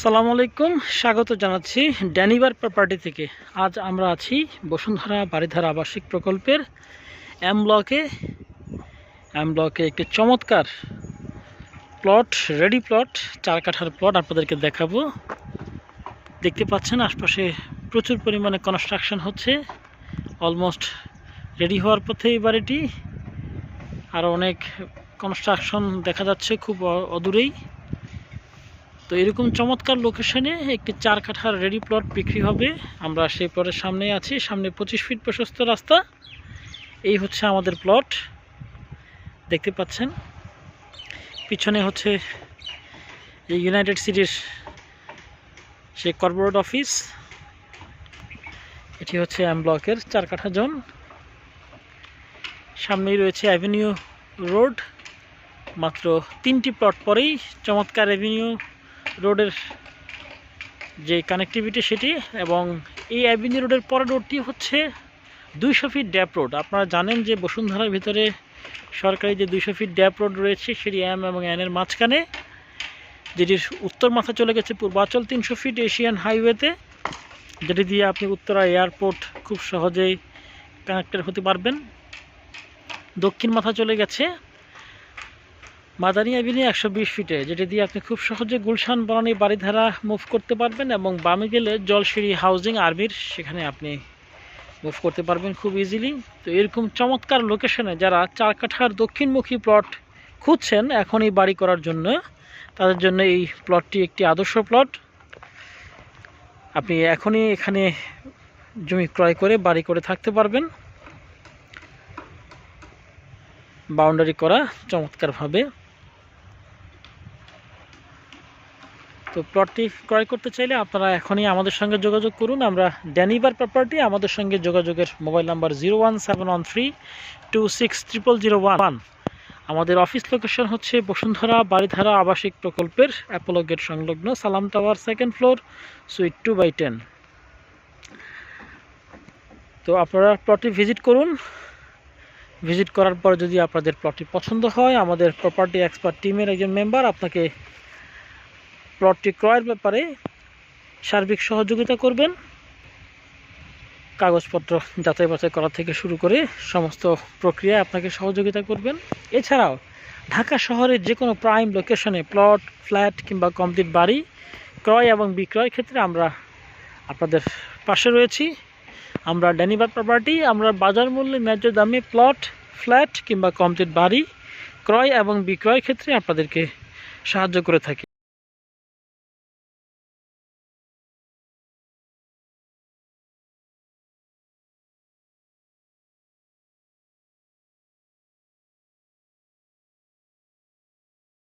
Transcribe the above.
আসসালামু আলাইকুম, স্বাগত জানাচ্ছি ড্যানিবার প্রপার্টি থেকে। আজ আমরা আছি বসুন্ধরা বাড়িধারা আবাসিক প্রকল্পের এম ব্লকে এম ব্লকে একটি চমৎকার প্লট রেডি প্লট চার কাঠার প্লট আপনাদেরকে দেখাবো। দেখতে পাচ্ছেন আশপাশে প্রচুর পরিমাণে কনস্ট্রাকশন হচ্ছে। অলমোস্ট রেডি হওয়ার পথে এই বাড়িটি। আরও অনেক কনস্ট্রাকশন দেখা যাচ্ছে খুব অদূরেই। তো এরকম চমৎকার লোকেশনে একটি চার কাঠার রেডি প্লট বিক্রি হবে। আমরা সেই প্লটের সামনে আছি, সামনে পঁচিশ ফিট প্রশস্ত রাস্তা। এই হচ্ছে আমাদের প্লট দেখতে পাচ্ছেন? পিছনে হচ্ছে এই ইউনাইটেড সিটির সেই কর্পোরেট অফিস এটি হচ্ছে এম ব্লকের চার কাঠা জোন সামনেই রয়েছে অ্যাভিনিউ রোড মাত্র তিনটি প্লট পরেই চমৎকার অ্যাভিনিউ রোডের যে কানেক্টিভিটি সেটি এবং এই অ্যাভিনিউ রোডের পরের রোডটি হচ্ছে দুইশো ফিট ড্যাপ রোড আপনারা জানেন যে বসুন্ধরার ভিতরে সরকারি যে দুইশো ফিট ড্যাপ রোড রয়েছে, সেটি এম এবং এনের মাঝখানে যেটির উত্তর মাথা চলে গেছে পূর্বাচল তিনশো ফিট এশিয়ান হাইওয়েতে যেটি দিয়ে আপনি উত্তরা এয়ারপোর্ট খুব সহজেই কানেক্টেড হতে পারবেন। দক্ষিণ মাথা চলে গেছে মাদানী অ্যাভিনিউ একশো বিশ ফিটে, যেটি দিয়ে আপনি খুব সহজে গুলশান বনানী বাড়িধারা মুভ করতে পারবেন এবং বামে গেলে জলসিঁড়ি হাউজিং আর্মির সেখানে আপনি মুভ করতে পারবেন খুব ইজিলি তো এরকম চমৎকার লোকেশনে যারা চার কাঠার দক্ষিণমুখী প্লট খুঁজছেন এখন এই বাড়ি করার জন্য, তাদের জন্য এই প্লটটি একটি আদর্শ প্লট আপনি এখনই এখানে জমি ক্রয় করে বাড়ি করে থাকতে পারবেন। বাউন্ডারি করা চমৎকারভাবে। তো প্লটটি ক্রয় করতে চাইলে আপনারা এখনই আমাদের সঙ্গে যোগাযোগ করুন। আমরা ড্যানিবার প্রপার্টি আমাদের সঙ্গে যোগাযোগের mobile number zero one seven one three two six triple zero one আমাদের অফিস লোকেশন হচ্ছে বসুন্ধরা বাড়িধারা আবাসিক প্রকল্পের অ্যাপোলো গেট সংলগ্ন Salam tower second floor suite two by ten তো আপনারা প্লটটি ভিজিট করুন। ভিজিট করার পর যদি আপনাদের প্লটটি পছন্দ হয়, আমাদের প্রপার্টি এক্সপার্ট টিমের একজন মেম্বার আপনাকে প্লটটি ক্রয়ের ব্যাপারে সার্বিক সহযোগিতা করবেন। কাগজপত্র যাচাই বাছাই করা থেকে শুরু করে সমস্ত প্রক্রিয়ায় আপনাকে সহযোগিতা করবেন। এছাড়াও ঢাকা শহরের যে কোনো প্রাইম লোকেশনে প্লট, ফ্ল্যাট কিংবা কমপ্লিট বাড়ি ক্রয় এবং বিক্রয় ক্ষেত্রে আমরা আপনাদের পাশে রয়েছি। আমরা ড্যানিবার প্রপার্টি, আমরা বাজার মূল্যে ন্যায্য দামে প্লট, ফ্ল্যাট কিংবা কমপ্লিট বাড়ি ক্রয় এবং বিক্রয় ক্ষেত্রে আপনাদেরকে সাহায্য করে থাকি।